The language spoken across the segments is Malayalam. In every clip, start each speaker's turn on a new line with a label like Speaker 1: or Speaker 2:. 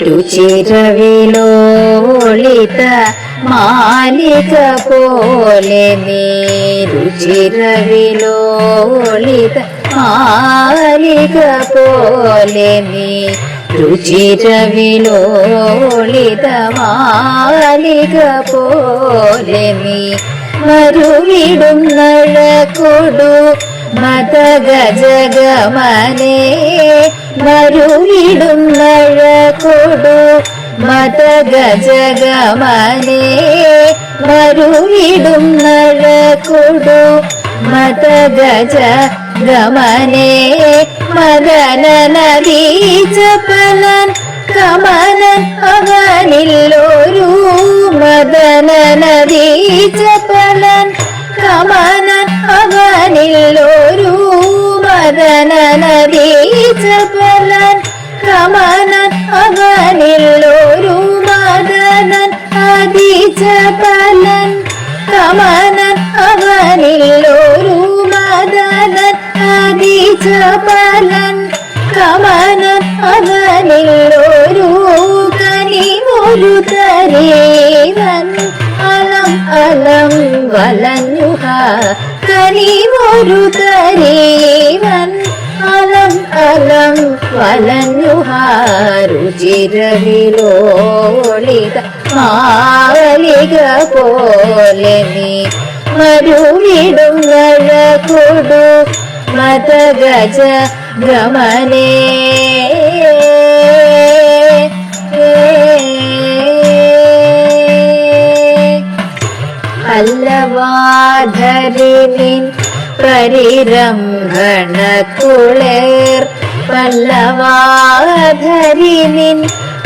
Speaker 1: രുചിരവിലോളിത മാലിക പോലെ നീ. രുചിരവിലോളിത മാലിക പോലെ നീ. രുചിരവിലോളിത മാലിക പോലെ നീ. മരുവിടും നഴകൊടു മതഗജഗമനേ മരുവിടും നഴകൊടു. മതഗജഗമനേ മത മതഗജ ഗമനേ മദന നദീജപലൻ കമനൻ അവനില്ലൊരു മദന നദീജപലൻ കമനൻ അവനില്ലൊരു മദന നദീജപലൻ കമനൻ അവനില്ലൊരു മദനൻ അതിജപലൻ കമനൻ അവനില്ലൊരു മദനൻ അതിജപലൻ കമനൻ അവനില്ലൊരു കനിമൊരു തരേവൻ. അലം വലഞ്ഞുക കനിമൊരു കരേവൻ അലം അലം വലഞ്ഞുഹ രുചിരവിലോളിത മാവലിക പോലെ നീ മരുവിടും നഴകൊടു മതഗജ ഗമനേ. പല്ലവാധരിനിൻ പരിരംഭണ കുളേർ പല്ലവാധരിനിൻ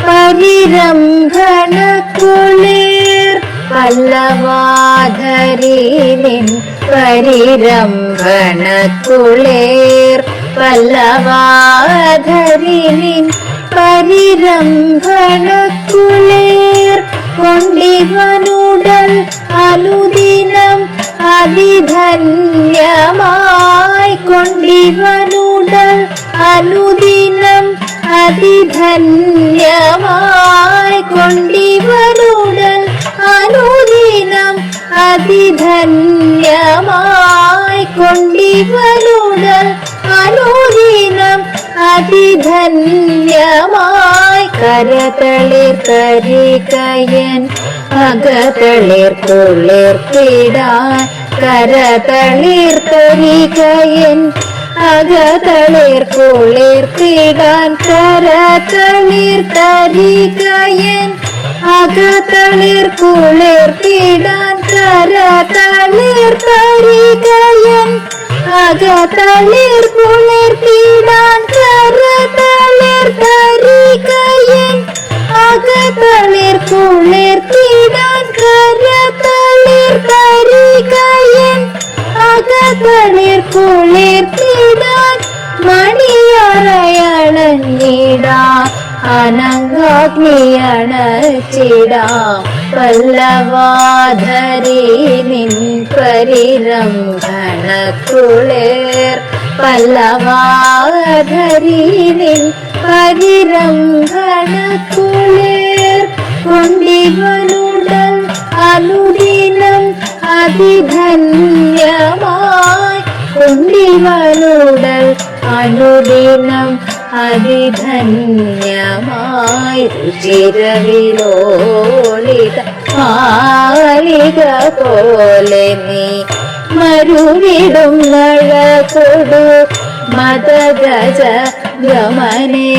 Speaker 1: പരിരംഭണ കുളേർ പല്ലവാധരിനിൻ പരിരംഭണ കുളേർ പല്ലവാധരിനിൻ പരിരംഭണ കുളേർ കൊണ്ടിവനുടൽ അതിധന്യമായി കൊണ്ടിവനുടൽ അനുദിനം അതിധന്യമായി കൊണ്ടിവനുടൽ അനുദിനം അതിധന്യമായി കൊണ്ടിവനുടൽ അനുദിനം അതിധന്യമായി കരതളിർ കരികയൻ അകതളിർ കുളിർത്തിടാൻ കരതളിർ കരികയൻ അകതളിർ കുളിർത്തിടാൻ കരതളിർ കരികയൻ അകതളിർ കുളിർത്തിടാൻ കരതളിർ കരികയൻ അകതളിർ കുളിർത്തിടാൻ കരതളിർ കരികയൻ അകതളിർ കുളിർത്തിടാൻ മണിയറയണഞ്ഞിടാം അനങ്കാഗ്നിയണച്ചിടാം പല്ലവാധരി നിൻ കുളിർ പല്ലവാധരി നിൻ പരിരംഭണ കുളിർ കൊണ്ടിവനുടൽ അനുദിനം അതിധന്യമായി കൊണ്ടിവനുടൽ അനുദിനം അതിധന്യമായി രുചിരവിലോളിത മാലിക പോലെ നീ മരുവിടും നഴകൊടു മതഗജ ഗമനേ